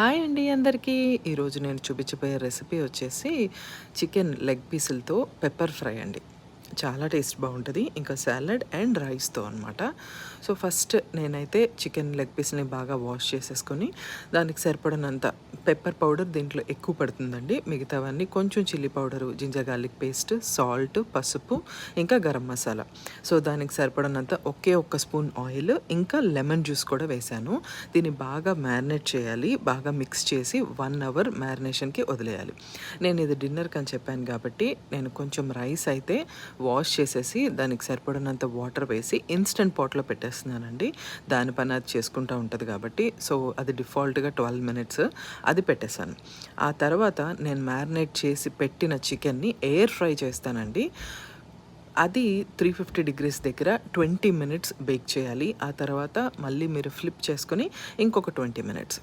Hi అండి అందరికీ. ఈరోజు నేను చూపించబోయే రెసిపీ వచ్చేసి చికెన్ లెగ్ పీసులతో పెప్పర్ ఫ్రై అండి. చాలా టేస్ట్ బాగుంటుంది. ఇంకా సాలడ్ అండ్ రైస్తో అనమాట సో ఫస్ట్ నేనైతే చికెన్ లెగ్ పీస్ని బాగా వాష్ చేసేసుకొని దానికి సరిపడినంత పెప్పర్ పౌడర్ దీంట్లో ఎక్కువ పడుతుందండి. మిగతావన్నీ కొంచెం chilli powder ginger garlic paste salt పసుపు ఇంకా గరం మసాలా. సో దానికి సరిపడినంత ఒకే ఒక్క స్పూన్ ఆయిల్ ఇంకా లెమన్ జ్యూస్ కూడా వేశాను. దీన్ని బాగా మ్యారినేట్ చేయాలి. బాగా మిక్స్ చేసి వన్ అవర్ మ్యారినేషన్కి వదిలేయాలి. నేను ఇది డిన్నర్కి అని చెప్పాను కాబట్టి నేను కొంచెం రైస్ అయితే వాష్ చేసేసి దానికి సరిపడినంత వాటర్ వేసి ఇన్స్టెంట్ పాట్లో పెట్టేస్తున్నానండి. దాని పని అది చేసుకుంటూ ఉంటుంది కాబట్టి సో అది డిఫాల్ట్గా ట్వెల్వ్ మినిట్స్ అది పెట్టేశాను. ఆ తర్వాత నేను మ్యారినేట్ చేసి పెట్టిన చికెన్ని ఎయిర్ ఫ్రై చేస్తానండి. అది త్రీ ఫిఫ్టీ డిగ్రీస్ దగ్గర ట్వంటీ మినిట్స్ బేక్ చేయాలి. ఆ తర్వాత మళ్ళీ మీరు ఫ్లిప్ చేసుకొని ఇంకొక ట్వంటీ మినిట్స్.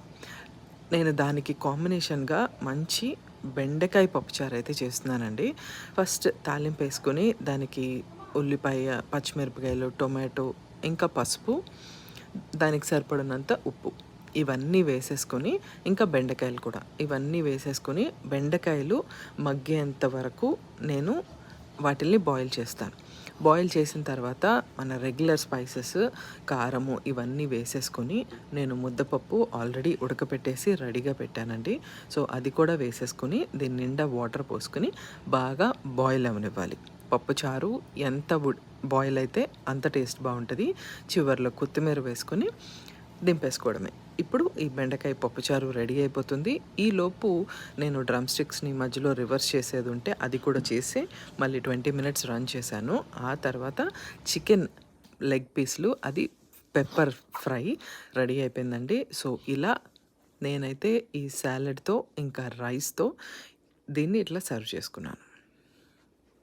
నేను దానికి కాంబినేషన్గా మంచి బెండకాయ పప్పుచారు అయితే చేస్తున్నానండి. ఫస్ట్ తాలింపు వేసుకొని దానికి ఉల్లిపాయ పచ్చిమిరపకాయలు టొమాటో ఇంకా పసుపు దానికి సరిపడినంత ఉప్పు. ఇవన్నీ వేసేసుకొని ఇంకా బెండకాయలు కూడా. ఇవన్నీ వేసేసుకొని బెండకాయలు మగ్గేంత వరకు నేను వాటిల్ని బాయిల్ చేస్తాను. బాయిల్ చేసిన తర్వాత మన రెగ్యులర్ స్పైసెస్ కారము ఇవన్నీ వేసేసుకొని నేను ముద్దపప్పు ఆల్రెడీ ఉడకపెట్టేసి రెడీగా పెట్టానండి. సో అది కూడా వేసేసుకొని దీని నిండా వాటర్ పోసుకొని బాగా బాయిల్ అవనివ్వాలి. పప్పు చారు ఎంత బాయిల్ అయితే అంత టేస్ట్ బాగుంటుంది. చివరిలో కొత్తిమీర వేసుకొని దింపేసుకోవడమే. ఇప్పుడు ఈ బెండకాయ పప్పుచారు రెడీ అయిపోతుంది. ఈలోపు నేను డ్రమ్ స్టిక్స్ని మధ్యలో రివర్స్ చేసేది ఉంటే అది కూడా చేసి మళ్ళీ ట్వంటీ మినిట్స్ రన్ చేశాను. ఆ తర్వాత చికెన్ లెగ్ పీస్లు అది పెప్పర్ ఫ్రై రెడీ అయిపోయిందండి. సో ఇలా నేనైతే ఈ సాలెడ్తో ఇంకా రైస్తో దీన్ని ఇట్లా సర్వ్ చేసుకున్నాను.